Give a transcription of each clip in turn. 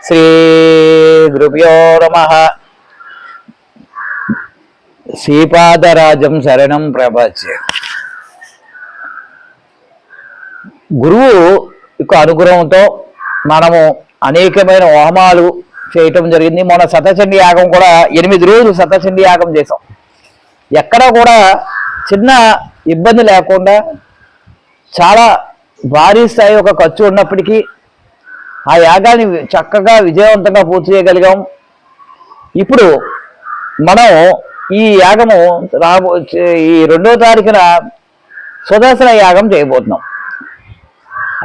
శ్రీ గురుభ్యో నమ శ్రీపాదరాజం శరణం ప్రపంచ గురువు యొక్క అనుగ్రహంతో మనము అనేకమైన హోమాలు చేయటం జరిగింది. మన సతచండి యాగం కూడా ఎనిమిది రోజులు సతచండి యాగం చేసాం ఎక్కడ కూడా చిన్న ఇబ్బంది లేకుండా చాలా భారీ స్థాయి ఒక ఖర్చు ఉన్నప్పటికీ ఆ యాగాన్ని చక్కగా విజయవంతంగా పూర్తి చేయగలిగాం. ఇప్పుడు మనం ఈ యాగము రాబో ఈ రెండో తారీఖున సుదర్శన యాగం చేయబోతున్నాం.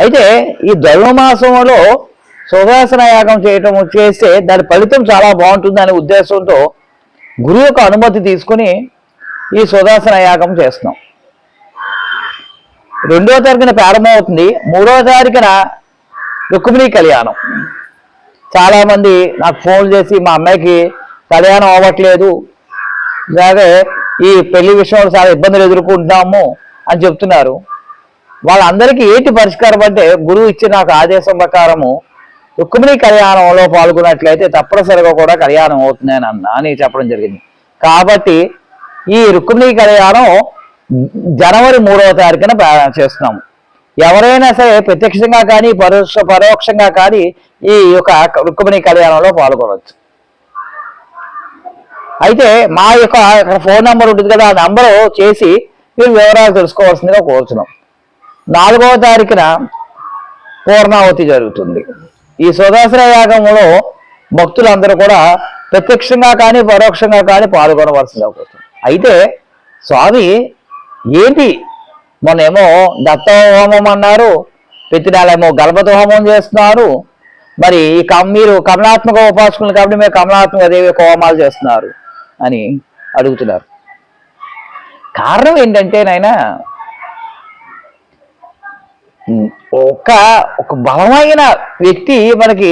అయితే ఈ ధర్మమాసంలో సుదర్శన యాగం చేయటం చేస్తే దాని ఫలితం చాలా బాగుంటుంది అనే ఉద్దేశంతో గురువు యొక్క అనుమతి తీసుకుని ఈ సుదర్శన యాగం చేస్తున్నాం. రెండో తారీఖున ప్రారంభమవుతుంది. మూడో తారీఖున రుక్మిణి కళ్యాణం. చాలామంది నాకు ఫోన్ చేసి మా అమ్మాయికి కళ్యాణం అవ్వట్లేదు. అలాగే ఈ పెళ్ళి విషయంలో చాలా ఇబ్బందులు ఎదుర్కొంటున్నాము అని చెప్తున్నారు. వాళ్ళందరికీ ఏంటి పరిష్కారం అంటే గురువు ఇచ్చిన నాకు ఆదేశం ప్రకారము రుక్మిణి కళ్యాణంలో పాల్గొన్నట్లయితే తప్పనిసరిగా కూడా కళ్యాణం అవుతుంది అని అన్న అని చెప్పడం జరిగింది. కాబట్టి ఈ రుక్మిణి కళ్యాణం జనవరి మూడవ తారీఖున ప్రయాణం చేస్తున్నాము. ఎవరైనా సరే ప్రత్యక్షంగా కానీ పరోక్ష పరోక్షంగా కానీ ఈ యొక్క రుక్మిణీ కళ్యాణంలో పాల్గొనవచ్చు. అయితే మా యొక్క ఫోన్ నెంబర్ ఉంటుంది కదా ఆ నంబరు చేసి మీరు వివరాలు తెలుసుకోవాల్సిందిగా కోరుతున్నాం నాలుగవ తారీఖున పూర్ణావతి జరుగుతుంది. ఈ సుదర్శన యాగంలో భక్తులందరూ కూడా ప్రత్యక్షంగా కానీ పరోక్షంగా కానీ పాల్గొనవలసిందిగా కోరుతున్నాం అయితే స్వామి ఏంటి మొన్నేమో దత్త హోమం అన్నారు ప్రతి నెలేమో హోమం చేస్తున్నారు. మరి ఈ కమ్ మీరు కమలాత్మక ఉపాసకులు కాబట్టి మీరు కమలాత్మక దేవి హోమాలు చేస్తున్నారు అని అడుగుతున్నారు. కారణం ఏంటంటే నాయన ఒక ఒక బలమైన వ్యక్తి మనకి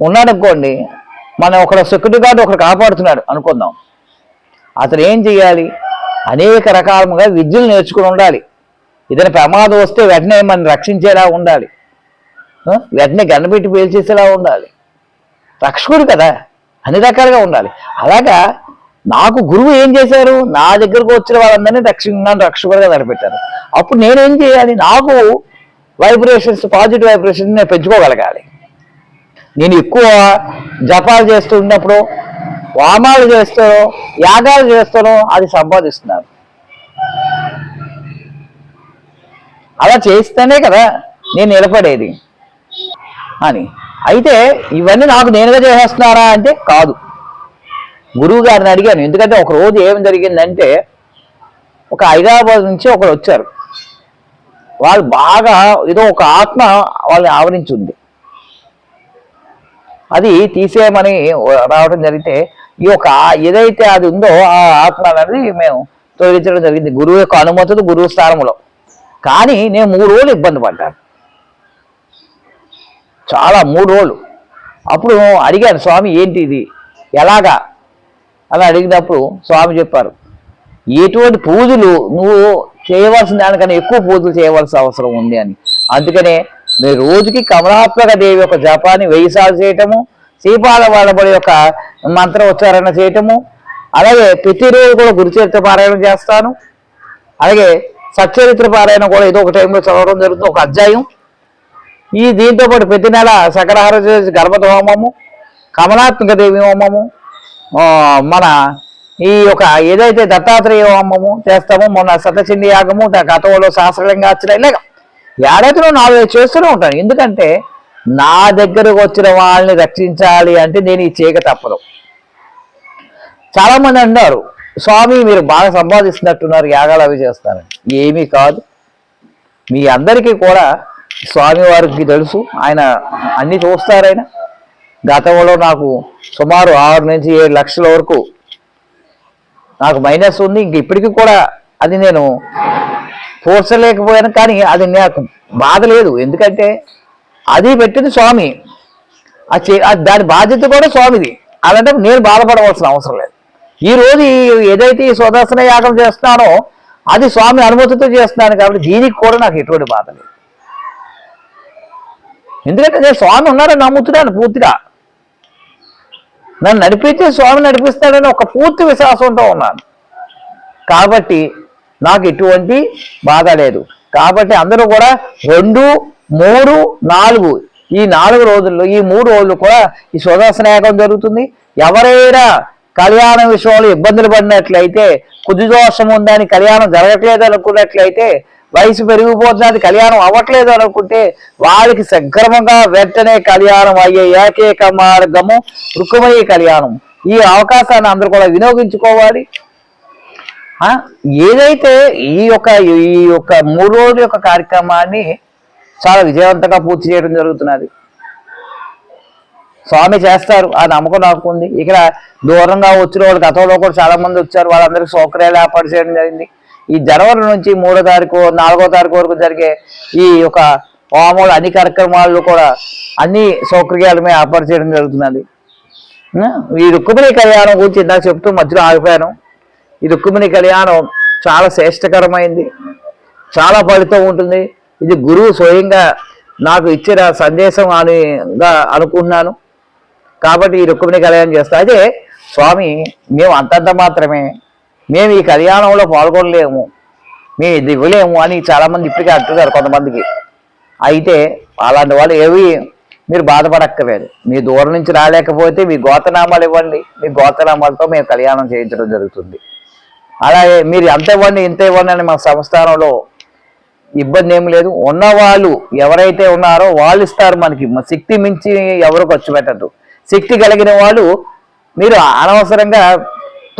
ఉన్నాడనుకోండి మనం ఒకడు సెక్యూరిటీ గార్డు ఒకడు కాపాడుతున్నాడు అనుకుందాం. అతను ఏం చేయాలి అనేక రకాలుగా విద్యలు నేర్చుకుని ఉండాలి. ఏదైనా ప్రమాదం వస్తే వెంటనే మనం రక్షించేలా ఉండాలి. వెంటనే గన్నపెట్టి పేల్చేసేలా ఉండాలి. రక్షకుడు కదా అన్ని రకాలుగా ఉండాలి. అలాగా నాకు గురువు ఏం చేశారు? నా దగ్గరకు వచ్చిన వాళ్ళందరినీ రక్షణ రక్షకుడుగా నిలబెట్టారు. అప్పుడు నేనేం చేయాలి? నాకు వైబ్రేషన్స్ పాజిటివ్ వైబ్రేషన్స్ నేను పెంచుకోగలగాలి. నేను ఎక్కువ జపాలు చేస్తూ ఉన్నప్పుడు వామాలు చేస్తారో యాగాలు చేస్తారో అది సంపాదిస్తున్నారు. అలా చేస్తేనే కదా నేను నిలబడేది. అని. అయితే ఇవన్నీ నాకు నేనుగా చేసేస్తున్నారా అంటే కాదు. గురువు గారిని అడిగాను. ఎందుకంటే ఒక రోజు ఏం జరిగిందంటే ఒక హైదరాబాద్ నుంచి ఒకరు వచ్చారు. వాళ్ళు బాగా ఏదో ఒక ఆత్మ వాళ్ళని ఆవరించింది అది తీసేయమని రావడం జరిగితే ఈ యొక్క ఏదైతే అది ఉందో ఆ ఆత్మ అనేది మేము తొలగించడం జరిగింది. గురువు యొక్క అనుమతులు గురువు స్థానంలో కానీ నేను మూడు రోజులు ఇబ్బంది పడ్డాను. చాలా మూడు రోజులు. అప్పుడు అడిగాను స్వామి ఏంటి ఇది? ఎలాగా? అని అడిగినప్పుడు స్వామి చెప్పారు ఎటువంటి పూజలు నువ్వు చేయవలసిన దానికన్నా ఎక్కువ పూజలు చేయవలసిన అవసరం ఉంది అని. అందుకనే మీ రోజుకి కమలాత్మక దేవి యొక్క జపాన్ని వెయ్యి సార్లు చేయటము శ్రీపాద వాళ్ళబడి యొక్క మంత్ర ఉచ్చారణ చేయటము అలాగే ప్రతిరోజు కూడా గురుచరిత్ర పారాయణం చేస్తాను. అలాగే సచ్చరిత్ర పారాయణ కూడా ఏదో ఒక టైంలో చదవడం జరుగుతుంది ఒక అధ్యాయం. ఈ దీంతో పాటు ప్రతి నెల శకరహార గర్భత హోమము కమలాత్మక దేవి హోమము మన ఈ యొక్క ఏదైతే దత్తాత్రేయ హోమము చేస్తామో మొన్న సతచిండి యాగము దా- గతంలో సహస్రలింగార్చన ఇలాగ. ఏడాదిలో నాలుగు చేస్తూనే ఉంటాను. ఎందుకంటే నా దగ్గరకు వచ్చిన వాళ్ళని రక్షించాలి అంటే నేను ఈ చేయక తప్పదు చాలామంది అన్నారు స్వామి మీరు బాగా సంపాదిస్తున్నట్టున్నారు యాగాలు అవి చేస్తారని. ఏమీ కాదు. మీ అందరికీ కూడా స్వామి వారికి తెలుసు ఆయన అన్ని చూస్తారాయన గతంలో నాకు సుమారు ఆరు నుంచి ఏడు లక్షల వరకు నాకు మైనస్ ఉంది ఇంక ఇప్పటికీ కూడా అది నేను పోర్చలేకపోయాను కానీ అది నాకు బాధ లేదు. ఎందుకంటే అది పెట్టింది స్వామి. ఆ చే- దాని బాధ్యత కూడా స్వామిది. అలాంటి నేను బాధపడవలసిన అవసరం లేదు. ఈ రోజు ఏదైతే ఈ సుదర్శన యాగం చేస్తున్నానో అది స్వామి అనుమతితో చేస్తున్నాను కాబట్టి దీనికి కూడా నాకు ఎటువంటి బాధ లేదు. ఎందుకంటే నేను స్వామి ఉన్నారని నమ్ముతున్నాను పూర్తిగా. నన్ను నడిపించే స్వామి నడిపిస్తాడని ఒక పూర్తి విశ్వాసంతో ఉన్నాను. కాబట్టి నాకు ఎటువంటి బాధ లేదు. కాబట్టి అందరూ కూడా రెండు మూడు నాలుగు. ఈ నాలుగు రోజుల్లో ఈ మూడు రోజులు కూడా ఈ సుదర్శన జరుగుతుంది. ఎవరైనా కళ్యాణ విషయంలో ఇబ్బందులు పడినట్లయితే కుది దోషం ఉందని కళ్యాణం జరగట్లేదు అనుకున్నట్లయితే వయసు పెరిగిపోతున్నది కళ్యాణం అవ్వట్లేదు అనుకుంటే వాళ్ళకి సక్రమంగా వెంటనే కళ్యాణం అయ్యే ఏకైక మార్గము రుక్కుమయ్యే కళ్యాణం. ఈ అవకాశాన్ని అందరూ కూడా వినియోగించుకోవాలి. ఏదైతే ఈ యొక్క ఈ యొక్క మూడు రోజుల యొక్క కార్యక్రమాన్ని చాలా విజయవంతంగా పూర్తి చేయడం జరుగుతున్నది. స్వామి చేస్తారు ఆ నమ్మకం నాకు ఉంది. ఇక్కడ దూరంగా వచ్చిన వాళ్ళు గతంలో కూడా చాలా మంది వచ్చారు వాళ్ళందరికీ సౌకర్యాలు ఏర్పాటు చేయడం జరిగింది. ఈ జనవరి నుంచి మూడో తారీఖు నాలుగో తారీఖు వరకు జరిగే ఈ యొక్క హోమాలు అన్ని కార్యక్రమాల్లో కూడా అన్ని సౌకర్యాలు మేము ఏర్పాటు చేయడం జరుగుతున్నది. ఈ రుక్కుమిణి కళ్యాణం గురించి ఇందాక చెప్తూ మధ్యలో ఆగిపోయాను. ఈ రుక్కుమిణి కళ్యాణం చాలా శ్రేష్టకరమైంది. చాలా ఫలితం ఉంటుంది. ఇది గురువు స్వయంగా నాకు ఇచ్చిన సందేశం అనిగా అనుకుంటున్నాను. కాబట్టి ఈ రుక్మిణి కళ్యాణం చేస్తా. అయితే స్వామి మేము అంతంత మాత్రమే. మేము ఈ కళ్యాణంలో పాల్గొనలేము. మేము ఇది ఇవ్వలేము అని చాలామంది ఇప్పటికే అంటున్నారు కొంతమందికి. అయితే అలాంటి వాళ్ళు ఏవి మీరు బాధపడక్కర్లేదు. మీ దూరం నుంచి రాలేకపోతే మీ గోతనామాలు ఇవ్వండి. మీ గోతనామాలతో మేము కళ్యాణం చేయించడం జరుగుతుంది. అలాగే మీరు ఎంత ఇవ్వండి ఇంత ఇవ్వండి అని మా సంస్థానంలో ఇబ్బంది ఏం లేదు. ఉన్నవాళ్ళు ఎవరైతే ఉన్నారో వాళ్ళు ఇస్తారు మనకి. శక్తి మించి ఎవరు ఖర్చు పెట్టద్దు. శక్తి కలిగిన వాళ్ళు మీరు అనవసరంగా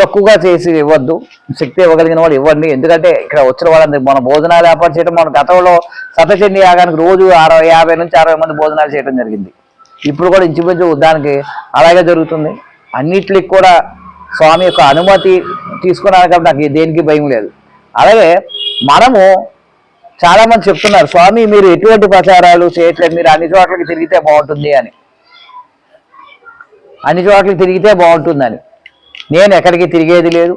తక్కువగా చేసి ఇవ్వద్దు. శక్తి ఇవ్వగలిగిన వాళ్ళు ఇవ్వండి. ఎందుకంటే ఇక్కడ వచ్చిన వాళ్ళందరూ మన భోజనాలు ఏర్పాటు చేయడం మన గతంలో సతచండి యాగానికి రోజు అరవై యాభై నుంచి అరవై మంది భోజనాలు చేయడం జరిగింది. ఇప్పుడు కూడా ఇంచుమించు దానికి అలాగే జరుగుతుంది. అన్నిటికి కూడా స్వామి యొక్క అనుమతి తీసుకున్నాను కాబట్టి నాకు దేనికి భయం లేదు. అలాగే మనము చాలా మంది చెప్తున్నారు స్వామి మీరు ఎటువంటి ప్రచారాలు చేయట్లేదు మీరు అన్ని చోట్లకి తిరిగితే బాగుంటుంది అని. అన్ని చోట్లకి తిరిగితే బాగుంటుందని నేను ఎక్కడికి తిరిగేది లేదు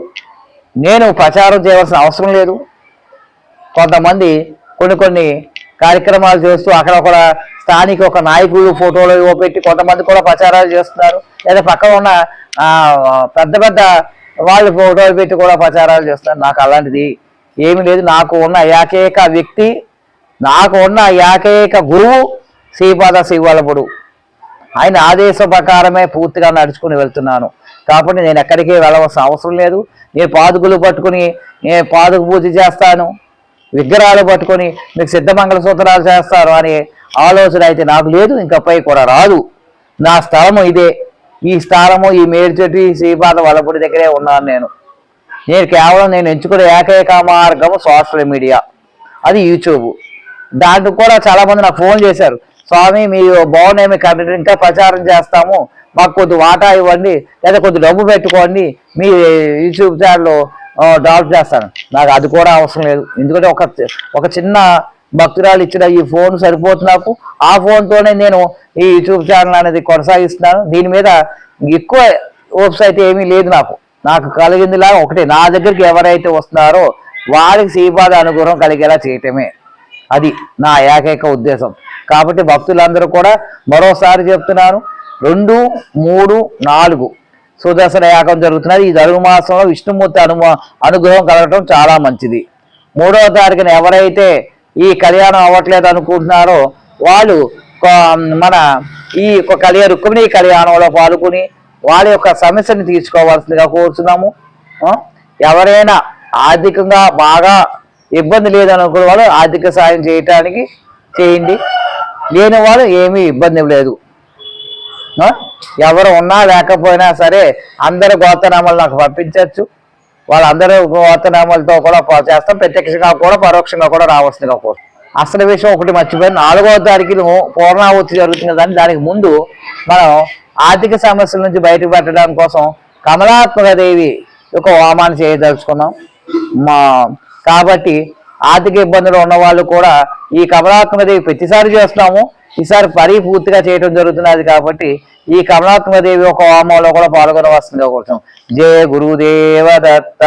నేను ప్రచారం చేయవలసిన అవసరం లేదు. కొంతమంది కొన్ని కొన్ని కార్యక్రమాలు చేస్తూ అక్కడ ఒక స్థానిక ఒక నాయకులు ఫోటోలు ఇవ్వ పెట్టి కొంతమంది కూడా ప్రచారాలు చేస్తున్నారు. లేదా పక్కన ఉన్న పెద్ద పెద్ద వాళ్ళు ఫోటోలు పెట్టి కూడా ప్రచారాలు చేస్తున్నారు. నాకు అలాంటిది ఏమి లేదు. నాకు ఉన్న ఏకైక వ్యక్తి నాకు ఉన్న ఏకైక గురువు శ్రీపాద శివలపుడు ఆయన ఆదేశ ప్రకారమే పూర్తిగా నడుచుకుని వెళ్తున్నాను. కాబట్టి నేను ఎక్కడికి వెళ్ళవలసిన అవసరం లేదు. నేను పాదుకులు పట్టుకుని నేను పాదుకు పూజ చేస్తాను. విగ్రహాలు పట్టుకొని మీకు సిద్ధమంగళ సూత్రాలు చేస్తారు అనే ఆలోచన అయితే నాకు లేదు. ఇంకపై కూడా రాదు. నా స్థలము ఇదే. ఈ స్థలము ఈ మేడి చెట్టు ఈ శ్రీపాద వల్లపుడి దగ్గరే ఉన్నాను నేను. నేను కేవలం నేను ఎంచుకునే ఏకైక మార్గము సోషల్ మీడియా. అది యూట్యూబ్. దాంట్లో కూడా చాలా మంది నాకు ఫోన్ చేశారు. స్వామి మీరు బాగున్నాయి మీ కంటెంట్ ఇంకా ప్రచారం చేస్తాము. మాకు కొద్ది వాటా ఇవ్వండి లేదా కొద్ది డబ్బు పెట్టుకోండి. మీ యూట్యూబ్ ఛానల్లో డెవలప్ చేస్తాను. నాకు అది కూడా అవసరం లేదు. ఎందుకంటే ఒక ఒక చిన్న భక్తురాలు ఇచ్చిన ఈ ఫోన్ సరిపోతుంది నాకు. ఆ ఫోన్తోనే నేను ఈ యూట్యూబ్ ఛానల్ అనేది కొనసాగిస్తున్నాను. దీని మీద ఎక్కువ వెబ్సైట్ అయితే ఏమీ లేదు నాకు. నాకు కలిగిందిలా ఒకటి. నా దగ్గరికి ఎవరైతే వస్తున్నారో వారికి శ్రీపాద అనుగ్రహం కలిగేలా చేయటమే. అది నా ఏకైక ఉద్దేశం. కాబట్టి భక్తులందరూ కూడా మరోసారి చెప్తున్నాను. రెండు మూడు నాలుగు. సుదర్శన యాగం జరుగుతున్నది. ఈ ధనుగు మాసంలో విష్ణుమూర్తి అను అనుగ్రహం కలగటం చాలా మంచిది. మూడవ తారీఖున ఎవరైతే ఈ కళ్యాణం అవ్వట్లేదు అనుకుంటున్నారో వాళ్ళు మన ఈ కళ్యాణ రుక్మిణి కళ్యాణంలో పాల్గొని వాళ్ళ యొక్క సమస్యను తీర్చుకోవాల్సిందిగా కోరుతున్నాము ఎవరైనా ఆర్థికంగా బాగా ఇబ్బంది లేదనుకున్న వాళ్ళు ఆర్థిక సాయం చేయటానికి చేయండి. లేని వాళ్ళు ఏమీ ఇబ్బంది లేదు. ఎవరు ఉన్నా లేకపోయినా సరే అందరి గోతనామాలు నాకు పంపించవచ్చు. వాళ్ళందరూ గోతనామాలతో కూడా చేస్తాం. ప్రత్యక్షంగా కూడా పరోక్షంగా కూడా రావాల్సిందిగా కోరు అసలు విషయం ఒకటి మర్చిపోయి నాలుగో తారీఖును పూర్ణావృతి జరుగుతుంది కదా దానికి ముందు మనం ఆర్థిక సమస్యల నుంచి బయటకు పెట్టడం కోసం కమలాత్మక దేవి యొక్క హోమాన్ని చేయదలుచుకున్నాం. మా కాబట్టి ఆర్థిక ఇబ్బందులు ఉన్న వాళ్ళు కూడా ఈ కమలాత్మక దేవి ప్రతిసారి చేస్తున్నాము. ఈసారి పరీ పూర్తిగా చేయడం జరుగుతున్నది కాబట్టి ఈ కమలాత్మక దేవి ఒక హోమంలో కూడా పాల్గొనవలసిందిగా కోరుతాం జయ గురుదేవ దత్త.